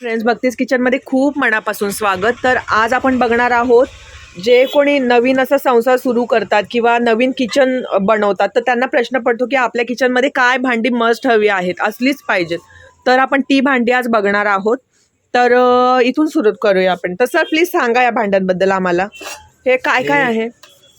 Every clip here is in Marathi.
फ्रेंड्स भक्तीज किचनमध्ये खूप मनापासून स्वागत. तर आज आपण बघणार आहोत जे कोणी नवीन असं संसार सुरू करतात किंवा नवीन किचन बनवतात तर त्यांना प्रश्न पडतो की आपल्या किचनमध्ये काय भांडी मस्ट हवी आहेत असलीच पाहिजेत. तर आपण ती भांडी आज बघणार आहोत. तर इथून सुरू करूया आपण. तर सर प्लीज सांगा या भांड्यांबद्दल आम्हाला. हे काय काय आहे?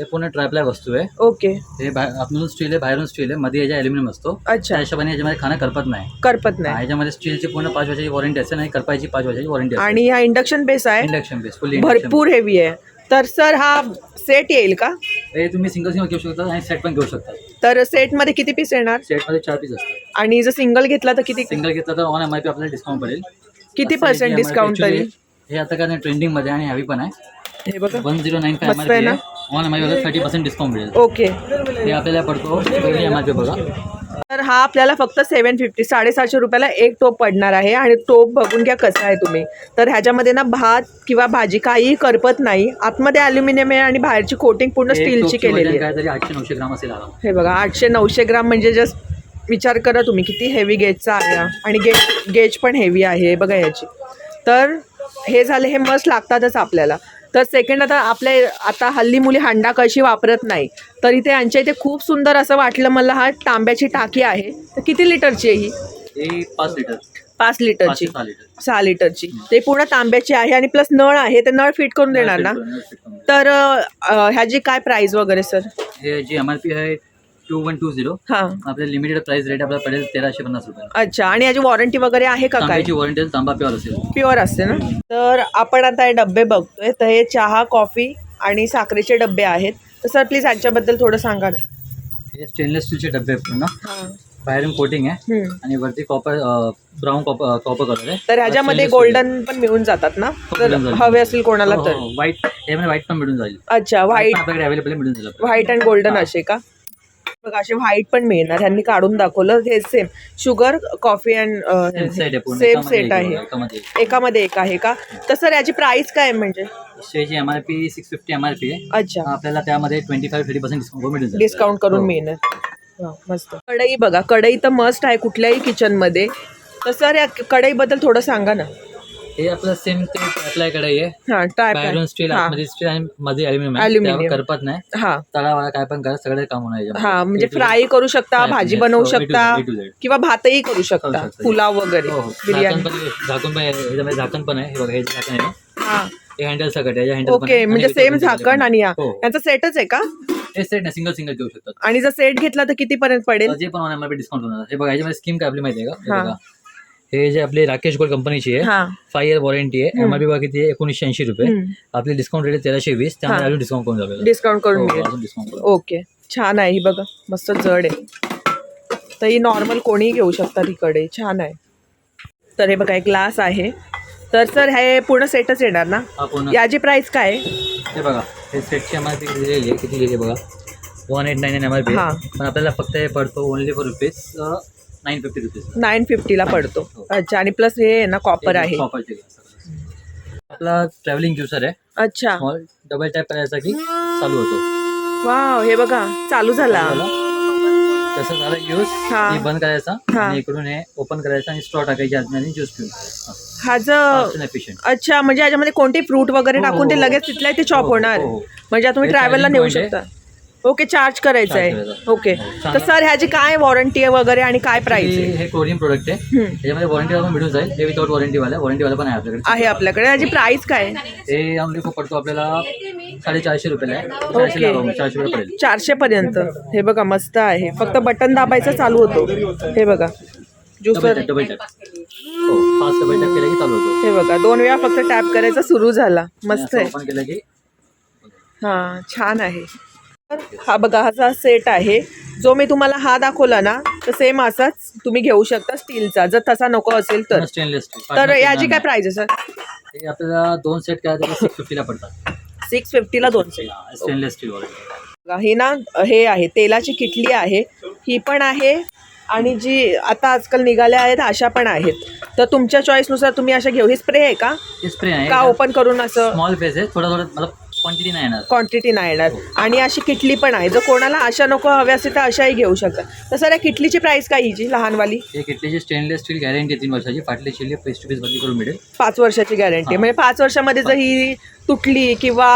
हे पूर्ण ट्रॅपलाय वस्तू आहे. ओके. हे बाहेर आतमधून स्टील आहे बाहेरून स्टील आहे. मध्ये याच्या अल्युमिनियम असतो. अच्छा. त्या हिशोबाने याच्यामध्ये खाणं करपत नाही. करपत नाही. ह्याच्यामध्ये स्टीलची पूर्ण पाच वर्षाची वॉरंटी असते आणि करपायची पाच वर्षाची वॉरंटी असते. आणि हा इंडक्शन बेस आहे? इंडक्शन बेस फुल भरपूर हेवी आहे. तर सर हा सेट येईल का? हे तुम्ही सिंगल सिंगल घेऊ शकता आणि सेट पण घेऊ शकता. तर सेटमध्ये किती पीस येणार? सेटमध्ये चार पीस असतात. आणि जर सिंगल घेतला तर किती? सिंगल घेतला तर ऑन एम आय पी आपल्याला डिस्काउंट पडेल. किती असं पर्सेंट डिस्काउंट MRP actually हे आता काय ट्रेंडिंगमध्ये आणि हॅवी पण आहे. हे बघा. वन झिरो नाईन फाय मस्त आहे. ना? M I thirty percent discount मिळेल. ओके हे आपल्याला पडतो. एम आर पी बघा. तर हा आपल्याला फक्त सेवन फिफ्टी साडेसातशे रुपयाला एक टोप पडणार आहे आणि टोप बघून घ्या कसा आहे तुम्ही. तर ह्याच्यामध्ये ना भात किंवा भाजी काहीही करपत नाही. आतमध्ये अल्युमिनियम आहे आणि बाहेरची कोटिंग पूर्ण स्टीलची केलेली आहे. आठशे नऊशे ग्राम असेल हे बघा आठशे नऊशे ग्राम म्हणजे जस्ट विचार करा तुम्ही किती हेवी गेजचा आहे. आणि गेज गेज पण हेवी आहे बघा ह्याची. तर हे झाले हे मस्त लागतातच आपल्याला. तर सेकंड आता आपल्या आता हल्ली मुली हांडा कशी वापरत नाही. तर इथे यांच्या इथे खूप सुंदर असं वाटलं मला हा तांब्याची टाकी आहे. तर किती लिटरची आहे ही? हे पाच लिटर. पाच पाच लिटरची ते सहा लिटर. सहा लिटरची. ते पूर्ण तांब्याची आहे आणि प्लस नळ आहे ते नळ फिट करून देणार ना? तर अ, ह्याची काय प्राइस वगैरे सर हे जी एम आर पी आहे टू वन टू झिरो हां. आपल्या लिमिटेड प्राइस रेट आपल्याला पडेल तेराशे पन्नास रुपये. अच्छा आणि याची वॉरंटी वगैरे आहे का काय? तांब्याची वॉरंटी तांबा प्युअर असेल. प्युअर असते ना? तर आपण आता हे डबे बघतोय. तर हे चहा कॉफी आणि साखरेचे डबे आहेत. तर सर प्लीज यांच्याबद्दल थोडं सांगा ना. हे स्टेनलेस स्टीलचे डबे आहेत पूर्ण. हां. बाहेरून कोटिंग आहे. हम्म. आणि वरती copper brown copper copper colour आहे. तर ह्याच्यामध्ये गोल्डन पण मिळून जातात ना? हो, तर. हवे असेल कोणाला हो, तर. हो, व्हाईट यामध्ये व्हाईट पण मिळून जाईल. अच्छा व्हाईट पण आपल्याकडे अवेलेबल मिळून जाईल आपल्याला. व्हाईट अँड गोल्डन हां. असे का? बघा असे व्हाईट पण मिळणार. ह्यांनी काढून दाखवलं. हे same sugar coffee and. Same set आहे एकामध्ये एक. आहे का? तर सर याची प्राइस काय आहे म्हणजे? याची M R P six fifty M R P आहे. अच्छा. आपल्याला त्यामध्ये twenty five thirty percent discount discount करून हो. मिळणार. मस्त. कढई बघा कढई तर मस्ट आहे कुठल्याही किचनमध्ये तर सर या कढईबद्दल थोडं सांगा ना. हे आपलं सेम ते अप्लाय कढाई आहे हां बाहेरून स्टील हां. आतमध्ये स्टील आणि मध्ये अल्युमिनियम त्यावर करपत नाही. हां. तळावाला काय पण करा सगळे काम होणार याच्यामध्ये. हां म्हणजे A to Z. फ्राय करू शकता Fry भाजी बनवू A to Z, शकता A to Z. किंवा भातही करू शकता शकता, पुलाव वगैरे हो, हो. झाकण बिर्याणी पण झाकण पण आहे याच्यामध्ये झाकण पण आहे हे बघा हे झाकण आहे. हां. हे हँडल सकट आहे हँडल ओके म्हणजे सेम झाकण आणि या हो. यांचा सेटच आहे का? हे सेट नाही सिंगल सिंगल घेऊ शकतात. आणि जर सेट घेतला तर किती पर्यंत पडेल जे पण डिस्काउंट होणार. हे बघा याच्यामध्ये स्कीम काय आपली माहिती आहे का? हे हां. बघा. हे जे आपली राकेश गोल्ड कंपनीची आहे हां. फाय इयर वॉरंटी आहे एमआरपी बघा किती आहे एकोणीसशे ऐंशी रुपये. आपली डिस्काउंट रेट आहे तेराशे वीस त्यामुळे हां. अजून डिस्काउंट करून जाईल डिस्काउंट करून मिळेल डिस्काउंट करून ओके छान आहे ही बघा. मस्त जड आहे. तर ही नॉर्मल कोणीही घेऊ शकतात ही कढई छान आहे. तर हे बघा एक ग्लास आहे. तर सर हे पूर्ण सेटच येणार ना? हा पूर्ण. याची प्राइस काय? आहे? हे बघा हे सेटची एम आर पी लिहिलेली आहे? किती लिहिली आहे बघा? One eight nine M R P हां. पण आपल्याला फक्त हे पडतो only for rupees nine fifty rupees. Nine फिफ्टीला पडतो. हो. अच्छा आणि प्लस हे ना कॉपर आहे. आपला ट्रॅव्हलिंग ज्युसर आहे. अच्छा. डबल टॅप करायचा की चालू होतो. वाव हे बघा चालू झाला. तसं झालं हां. हे बंद करायचा. हां. आणि इकडून हे ओपन करायचं आणि स्ट्रॉ टाकायची आणि ज्यूस पिऊन. हा. जर अच्छा म्हणजे याच्यामध्ये कोणते फ्रूट वगैरे हो, टाकून ते हो, लगेच तिथल्या ते चॉप हो, होणार हो, हो. म्हणजे तुम्ही हे ट्रॅव्हलला नेऊ. शकता. ओके चार्ज करायचं आहे. करायचं. ओके. हो, तर. सर ह्याची काय वॉरंटी आहे वगैरे आणि काय प्राइस आहे? हे क्लोरिन प्रोडक्ट आहे. हम्म. याच्यामध्ये वॉरंटी पण मिळून जाईल. हे विदाउट वॉरंटीवाला वॉरंटीवाला पण आहे आपल्याकडे. आहे आपल्याकडे. याची प्राइस काय आहे? हे खूप पडतो आपल्याला साडेचारशे रुपयाला आहे. चारशे ओके. चारशे रुपये पडेल. चारशे पर्यंत. हे बघा मस्त आहे. फक्त बटन दाबायचं चालू होतो. हे बघा. Double juicer tap double tap हो डबल टॅप केला की चालू होतो. हे बघा दोन वेळा फक्त टॅप करायचा सुरू झाला. मस्त आहे. ओपन केलं की हां छान आहे. हा बघा हा सेट आहे जो मी तुम्हाला हा दाखवला ना तर सेम असाच तुम्ही घेऊ शकता स्टीलचा जर तसा नको असेल तर. स्टेनलेस तर याची काय प्राइस आहे सर हे आपल्याला दोन सेट काय सिक्स फिफ्टीला पडतात. सिक्स फिफ्टीला दोन सेट स्टेनलेस स्टील बघा, ही ना हे आहे तेलाची किटली आहे ही पण आहे आणि जी आता आजकाल निघाल्या आहेत अशा पण आहेत. तर तुमच्या चॉईसनुसार तुम्ही अशा घेऊ. ही स्प्रे आहे का? हे स्प्रे आहे. का ओपन करून असं? स्मॉल फेस आहे थोडा थोडा मतलब क्वांटिटी नाही येणार. क्वांटिटी नाही येणार. आणि अशी किटली पण आहे. जर कोणाला अशा नको हव्या असेल तर अशाही घेऊ शकता तर सर या किटलीची प्राईस काय हिची? लहानवाली? हे किटलीची स्टेनलेस स्टील गॅरंटी तीन वर्षाची. फाटली चिल्ली पेस्ट टू पीस बदली करून मिळेल. पाच वर्षाची गॅरंटी म्हणजे पाच वर्षामध्ये जर ही तुटली किंवा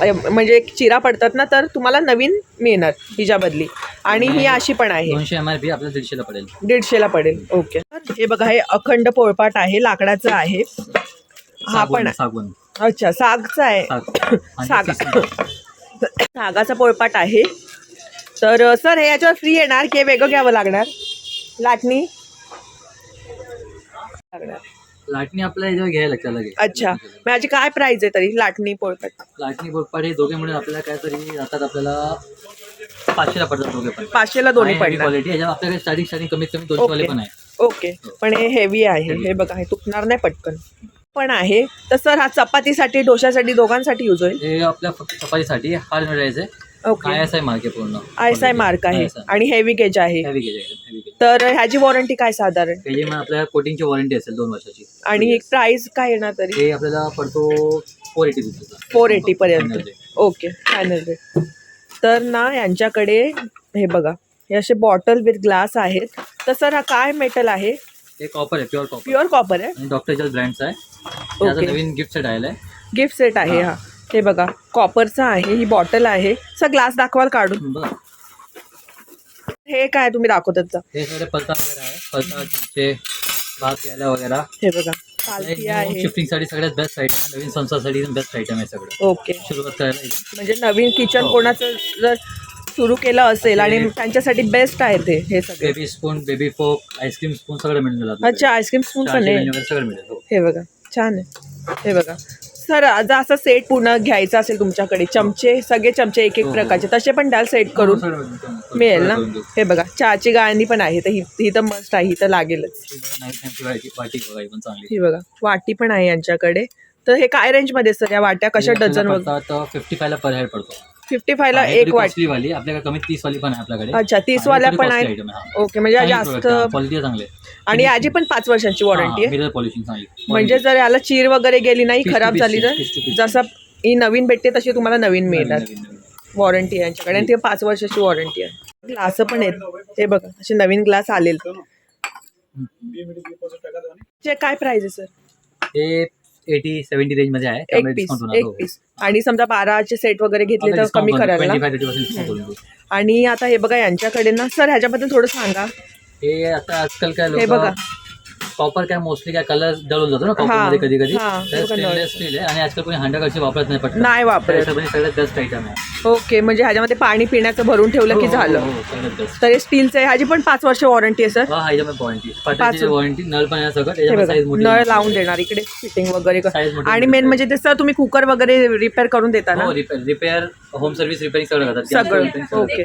अ, म्हणजे चिरा पडतात ना तर तुम्हाला नवीन मिळणार हिच्या बदली. आणि ही अशी पण आहे. दोनशे एम आर पी आपल्याला दीडशेला पडेल. दीडशेला पडेल. ओके हे बघा हे अखंड पोळपाट आहे लाकडाचं आहे. हा पण. सागवन अच्छा सागचा आहे. साग. सागाचा पोळपाट आहे. तर सर हे याच्यावर फ्री येणार की वेगळं घ्यावं लागणार? लाटणी? लागणार. लाटणी आपल्या याच्यावर घ्यायला लागतं लगेच. अच्छा. माझी काय प्राइस आहे तरी लाटणी पोळपाट? लाटणी बोटपाट हे दोघे मिळून आपल्याला काय तरी जातात आपल्याला पाचशेला पडतात दोघे पण. पाचशेला दोन्ही पडणार. क्वालिटी याच्यावर आपल्याकडे स्टार्टिंग स्टार्टिंग कमीत कमी दोनशे वाले ओके. पण आहे. ओके. पण हे हेवी आहे. हे बघा हे तुटणार नाही पटकन. पण आहे. तर सर हा चपातीसाठी डोशासाठी दोघांसाठी यूज होईल? हे आपल्या फक्त चपातीसाठी हार्ड मिळायचं. आहे okay I S I mark आहे पूर्ण. आय एस आय मार्क आहे. आणि हेवी गेज आहे. हेवी गेज तर ह्याची वॉरंटी काय साधारण? मग आपल्याला कोटिंगची वॉरंटी असेल दोन वर्षाची. आणि प्राइस काय येणार तरी? हे आपल्याला पडतो फोर एटी फोर एटी पर्यंत. ओके फायनल रेट तर ना यांच्याकडे हे बघा हे असे बॉटल विथ ग्लास आहेत. तर सर हा काय मेटल आहे? हे कॉपर आहे प्युअर कॉपर प्युअर कॉपर आहे. आणि डॉक्टर जल ब्रँडचा आहे. त्याचा ओके. नवीन गिफ्ट सेट आलेला आहे. गिफ्ट सेट आहे हा. हे. बघा कॉपरचा आहे ही बॉटल आहे. सर ग्लास दाखवाल काढून. बघा. हे काय तुम्ही दाखवतात हे सगळे पलता वगैरे आहे. पलता चिमचे भात घ्यायला वगैरे. हे बघा आहे. शिफ्टिंगसाठी सगळ्यात बेस्ट आयटम आहे. नवीन संसारसाठी बेस्ट आयटम आहे सगळं. ओके सुरुवात करायला म्हणजे नवीन किचन हो. कोणाचं जर सुरू केलं असेल आणि त्यांच्यासाठी बेस्ट आहे ते हे सगळे. Baby spoon baby fork ice cream spoon सगळं मिळून. अच्छा आईस्क्रीम स्पून पण चहाची आहे. वेणी वगैरे सगळं मिळेल. हो. हे बघा. छान आहे. हे बघा. सर जर असा सेट पूर्ण घ्यायचा असेल तुमच्याकडे चमचे सगळे चमचे एक एक हो, हो. प्रकारचे. तसे पण द्याल सेट करून. मिळेल ना. हे बघा चहाची गाळणी पण आहे तर ही ही तर मस्त आहे ही तर लागेलच. ही बघा, ही ही वाटी पण आहे यांच्याकडे. तर हे काय रेंजमध्ये सर? या वाट्या कशा डझन फिफ्टी फायला पर हेड पडतो. फिफ्टी फायला एक थोडी वाटी. costly वाली आपल्याकडे कमी तीस वाली पण आहे आपल्याकडे. अच्छा तीस वाल्या पण आहेत ओके म्हणजे जास्त क्वालिटी चांगली. आणि याची पण पाच वर्षांची वॉरंटी आहे. मिरर पॉलिशिंग चांगली. म्हणजे जर याला चीर वगैरे गेली नाही खराब झाली तर. जसं ही नवीन भेटते तशी तुम्हाला नवीन मिळणार. वॉरंटी आहे यांच्याकडे. आणि ते पाच वर्षाची वॉरंटी आहे. ग्लास पण आहेत. हे बघा असे नवीन ग्लास आलेले. चे काय प्राइस आहे सर हे एटी सेव्हन्टी रेंजमध्ये आहे एक त्यामुळे पीस एक हो. पीस आणि समजा बाराचे सेट वगैरे घेतले तर कमी करून करायला 25-30% discount करून देऊ. आणि आता हे बघा यांच्याकडे ना सर ह्याच्याबद्दल थोडं सांगा हे आता आजकाल काय हे बघा. लोक कॉपर काय मोस्टली काय कलर जळून जातो ना कॉपरमध्ये कधी कधी हा, तर. स्टेनलेस स्टील आहे आणि आजकाल कोणी हंड्रेड कशी वापरत नाही पटकन. नाही वापरत. त्या हिशोबाने सगळ्यात बेस्ट आयटम आहे. ओके म्हणजे ह्याच्यामध्ये पाणी पिण्याचं भरून ठेवलं की हो, हो, झालं. हो, सगळ्यात तर हे स्टीलचं आहे ह्याची पण पाच वर्ष वॉरंटी आहे सर हा ह्याच्यामध्ये वॉरंटी वॉरंटी नळ पण आहे सगळं. हे त्याच्यामध्ये बघा साईज मोठी नळ लावून देणार इकडे फिटिंग वगैरे कर- Size मोठी आणि. मेन म्हणजे ते सर तुम्ही कुकर वगैरे रिपेअर करून देता ना? हो repair repair home service repairing सगळं करतात. Gas सगळं repairing सगळं. ओके.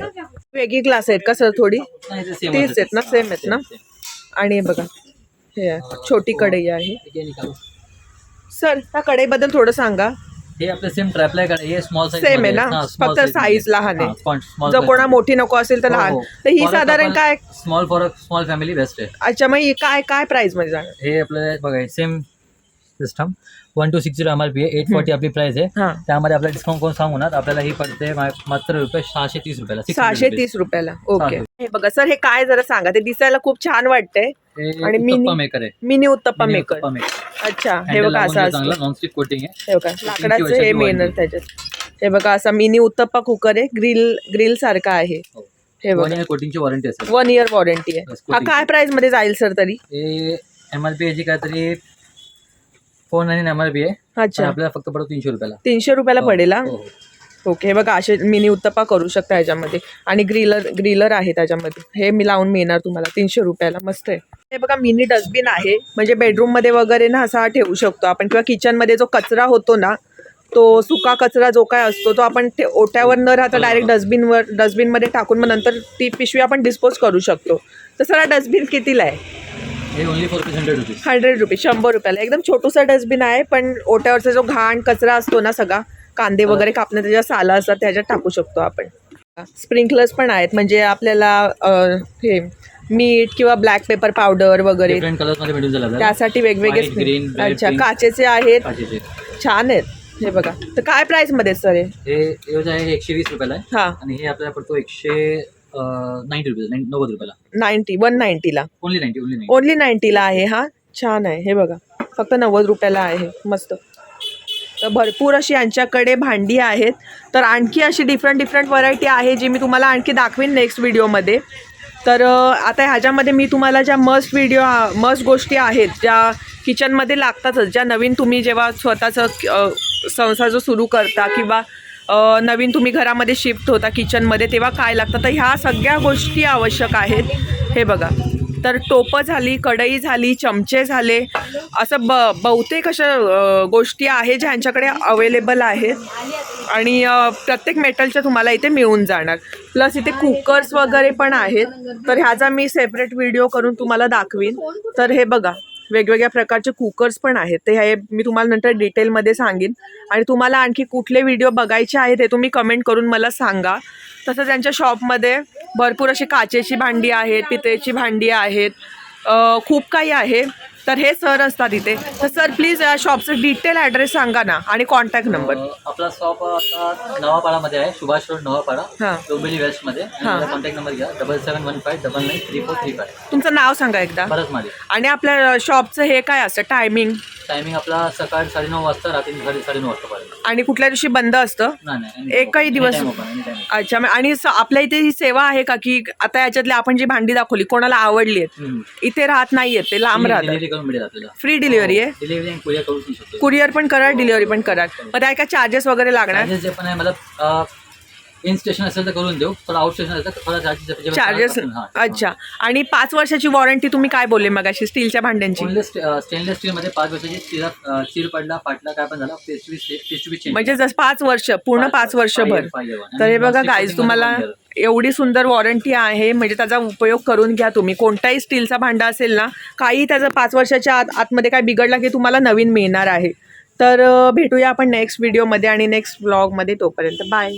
वेगळी क्लास आहेत का सर थोडी? नाही, ते same तेच. आहेत. ना, same आहेत ना? आणि हे बघा. हे छोटी कढई आहे. सर त्या कढईबद्दल थोडं सांगा. हे आपलं सेम ट्रॅपलायकडे हे स्मॉल साईज सेम आहे ना? फक्त साईज लहान आहे. जर कोणा मोठी नको असेल तर हो, लहान. तर ही साधारण काय? Small for small family best आहे. अच्छा मग ही काय काय प्राइसमध्ये जाणार? हे आपलं बघा same system one two six zero M R P आहे एट फोर्टी आपली प्राइस आहे. त्यामध्ये आपल्याला डिस्काउंट कोण सांगू ना तर आपल्याला ही पडते मात्र रुपये सहाशे तीस रुपयाला 600 सहाशे. तीस रुपयाला. ओके. हे बघा सर हे काय जरा सांगा ते दिसायला खूप छान वाटतंय. आणि उत्तप्पा मेकर आहे. Mini uttappa maker. अच्छा हे बघा असं असतं. चांगलं नॉनस्टिक कोटिंग आहे. लाकडाचं हे warranty. त्याच्यात. हे बघा असा मिनी उत्तप्पा कुकर आहे. ग्रिल ग्रिल सारखा आहे. हो. वन बघा. इयर कोटिंगची वॉरंटी असेल. वन इयर वॉरंटी आहे. हा. काय प्राइसमध्ये जाईल सर तरी? एम आर पी याची काहीतरी नाईन एम आर पी आहे. पण अच्छा आपल्याला फक्त पडतो तीनशे रुपयाला. तीनशे रुपयाला हो, पडेल हा? हो, हो. ओके हे बघा असे मिनी उत्तप्पा करू शकता ह्याच्यामध्ये. आणि ग्रिलर ग्रिलर आहे त्याच्यामध्ये. हे मी लावून मिळणार तुम्हाला तीनशे रुपयाला. मस्त आहे. हे बघा मिनी डस्टबिन आहे. म्हणजे बेडरूममध्ये वगैरे ना असा ठेवू शकतो आपण. किंवा किचनमध्ये जो कचरा होतो ना तो सुका कचरा जो काय असतो तो आपण ते ओट्यावर न राहता डायरेक्ट डस्टबिनवर डस्टबिनमध्ये टाकून मग नंतर ती पिशवी आपण डिस्पोज करू शकतो. तर सर हा डस्टबिन कितीला आहे? हे हंड्रेड रुपीज शंभर रुपयाला. एकदम छोटूसा डस्टबिन आहे पण ओट्यावरचा जो घाण कचरा असतो ना सगळा कांदे वगैरे कापणे त्याच्या साला असतात त्याच्यात टाकू शकतो आपण. स्प्रिंकलर्स पण आहेत म्हणजे आपल्याला हे मीठ किंवा ब्लॅक पेपर पावडर वगैरे. मध्ये. त्यासाठी वेगवेगळे अच्छा. काचेचे आहेत. छान आहेत. हे बघा. तर काय प्राईसमध्ये सर हे? एकशे वीस रुपयाला हां. आणि हे आपल्याला पडतो एकशे नाईन्टी रुपये नव्वद रुपयाला. Ninety one नाईन्टीला. Only ninety only ninety only नाईन्टीला आहे हा. छान आहे. हे बघा. फक्त नव्वद रुपयाला आहे. मस्त. तर भरपूर अशी यांच्याकडे भांडी आहेत. तर आणखी अशी डिफरंट डिफरंट व्हरायटी आहे जी मी तुम्हाला आणखी दाखवीन नेक्स्ट व्हिडिओमध्ये तर आता ह्याच्यामध्ये मी तुम्हाला ज्या मस्ट व्हिडिओ मस्ट गोष्टी आहेत ज्या किचनमध्ये लागतातच ज्या नवीन तुम्ही जेव्हा स्वतःचं संसार जो सुरू करता किंवा नवीन तुम्ही घरामध्ये शिफ्ट होता किचनमध्ये तेव्हा काय लागतं? तर ह्या सगळ्या गोष्टी आवश्यक आहेत. हे बघा. तर टोपं झाली कढई झाली चमचे झाले असं ब बहुतेक अशा गोष्टी आहेत ज्या ह्यांच्याकडे अवेलेबल आहेत. आणि प्रत्येक मेटलच्या तुम्हाला इथे मिळून जाणार. प्लस इथे कुकर्स वगैरे पण आहेत. तर ह्याचा मी सेपरेट व्हिडिओ करून तुम्हाला दाखवीन. तर हे बघा. वेगवेगळ्या प्रकारचे कुकर्स पण आहेत. ते हे मी तुम्हाला नंतर डिटेलमध्ये सांगेन. आणि तुम्हाला आणखी कुठले व्हिडिओ बघायचे आहेत ते तुम्ही कमेंट करून मला सांगा. तसं त्यांच्या शॉपमध्ये भरपूर अशी काचेची भांडी आहेत पितळेची भांडी आहेत. खूप काही आहे. तर हे सर असतात इथे. तर सर प्लीज या शॉपचं डिटेल ॲड्रेस सांगा ना आणि कॉन्टॅक्ट नंबर अं, आपला शॉप आता नवापाडामध्ये आहे सुभाष रोड नवापाडा हां. डोंबिवली वेस्टमध्ये. हां. कॉन्टॅक्ट नंबर घ्या double seven one five double nine three four three five तुमचं नाव सांगा एकदा. परत माझे आणि आपल्या शॉपचं हे काय असतं? टायमिंग टायमिंग आपला सकाळी साडेनऊ वाजता रात्री साडे साडेनऊ वाजतापर्यंत आणि कुठल्या दिवशी बंद असतं? नाही नाही एकही दिवस- अच्छा मग आणि स- आपल्या इथे ही सेवा आहे का? की आता याच्यातली आपण जी भांडी दाखवली कोणाला आवडली आहेत? इथे राहत नाहीये ते लांब राहतात. डिलिव्हरी करून मिळेल आपल्याला. फ्री डिलिव्हरी आहे? डिलिव्हरी आणि कुरिअर करू पण शकतो. कुरिअर पण करा डिलिव्हरी पण करा. मग काय काय चार्जेस वगैरे लागणार? चार्जेस जे पण आहे मला इन स्टेशन असेल तर करून देऊ थोडं आउट स्टेशन असेल तर थोडा चार्जेस चार्जेस अच्छा. आणि पाच वर्षाची वॉरंटी तुम्ही काय बोलले मग अशी स्टीलच्या भांड्यांची? स्टेनलेस स्टील मध्ये पाच वर्षाची चिर पडला फाटला काय पण झाला म्हणजे जसं पाच वर्ष पूर्ण पाच वर्षभर. तर हे बघा गाईज तुम्हाला एवढी सुंदर वॉरंटी आहे म्हणजे त्याचा उपयोग करून घ्या तुम्ही. कोणताही स्टीलचा भांडा असेल ना काही त्याचं पाच वर्षाच्या आत आतमध्ये काय बिघडला की तुम्हाला नवीन मिळणार आहे. तर भेटूया आपण नेक्स्ट व्हिडिओमध्ये आणि नेक्स्ट ब्लॉगमध्ये तोपर्यंत. बाय